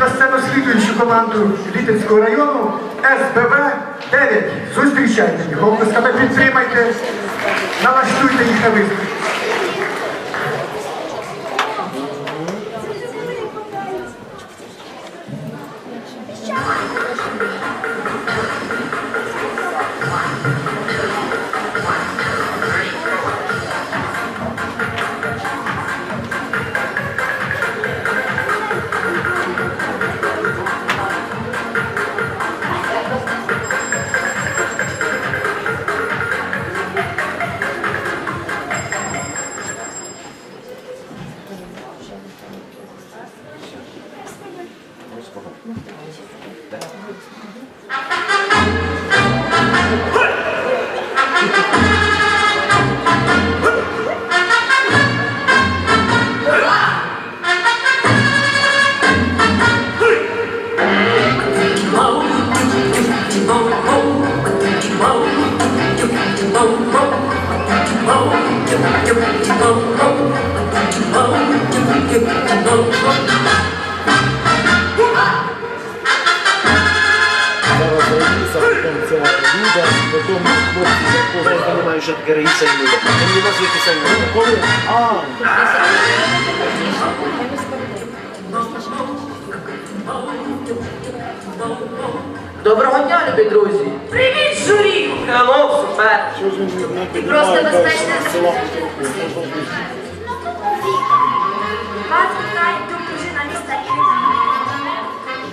на сцену слідуючу команду Літинського району СБВ 9. Зустрічайте їх. Оплесками підтримайте, налаштуйте їх на виступ. です。Потім це Люда, потім хлопці, я не знаю, що таке Раїса і Люда. Мені назви пісень Люда. Коли? А, Доброго дня, любі друзі! Привіт, журі! Хеллоу, супер! що ж він не просто безпечне першого села? Вас вітає тут дружина міста Ірина.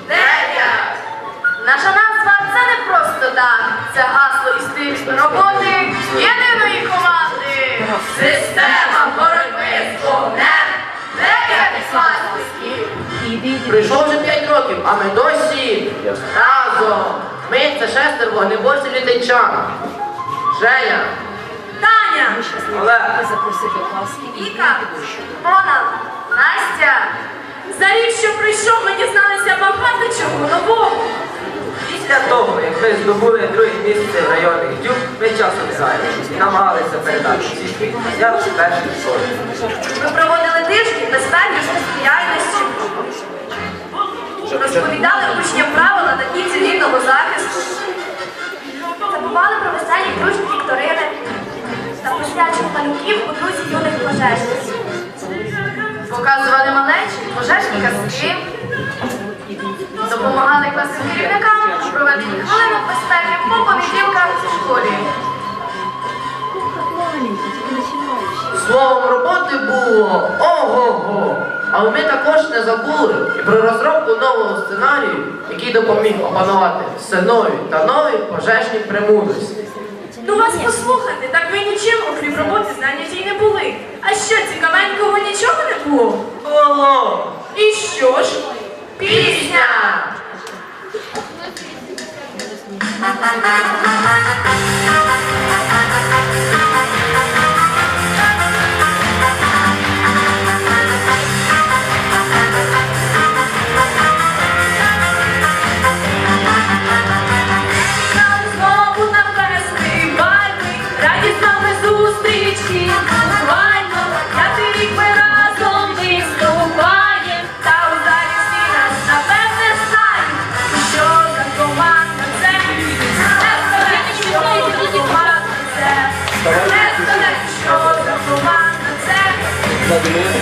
Дев'ять! Наша це просто так. Це гасло і стиль роботи єдиної команди. Система боротьби з вогнем. Дев'ять фастівських. Прийшло вже 5 років, а ми досі разом. Ми це шестеро вогнеборців літайчан. Женя, Таня, Олег, Віка, Мона, Настя. За рік, що прийшов, ми дізналися багато чого нового. після того, ми здобули друге місце в районних дюк, ми часом зайнялися і намагалися передати свої знання в першій школі. Ми проводили тижні безпеки життєдіяльності. Розповідали учням правила та дії цивільного захисту. Забували про веселі дружні вікторини та посвячення малюків у друзі юних пожежників. Показували малечі пожежні казки. Допомагали класним керівникам у проведенні хвилинок безпеки по понеділках у школі. Словом, роботи було ого-го. Але ми також не забули і про розробку нового сценарію, який допоміг опанувати все нові та нові пожежні премудрості. Ну вас послухати, так ви нічим, окрім роботи, зайняті й не були. А що, цікавенького нічого не? Було! Thank you.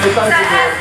你放心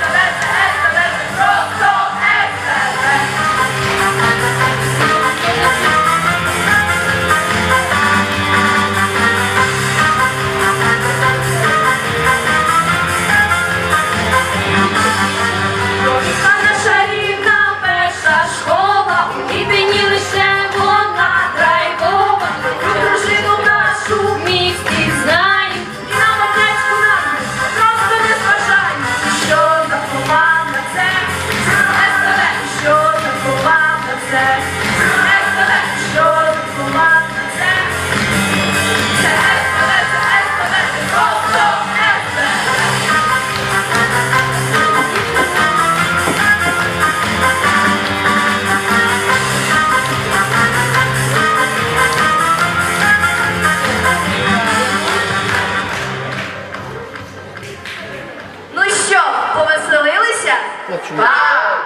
чую. Так!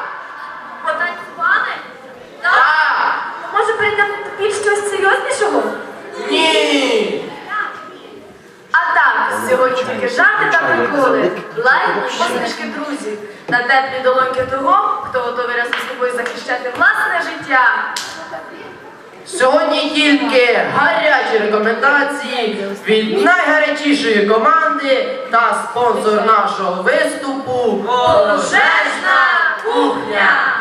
Потанцювали? Так! Може прийдемо тобі щось серйознішого? Ні! А так, сьогодні тільки жарти та приколи, лайк посмішки друзів на теплі долоньки того, хто готовий разом з тобою захищати власне життя. Сьогодні тільки гарячі рекомендації від найгарячішої команди та спонсор нашого виступу Волшебна кухня.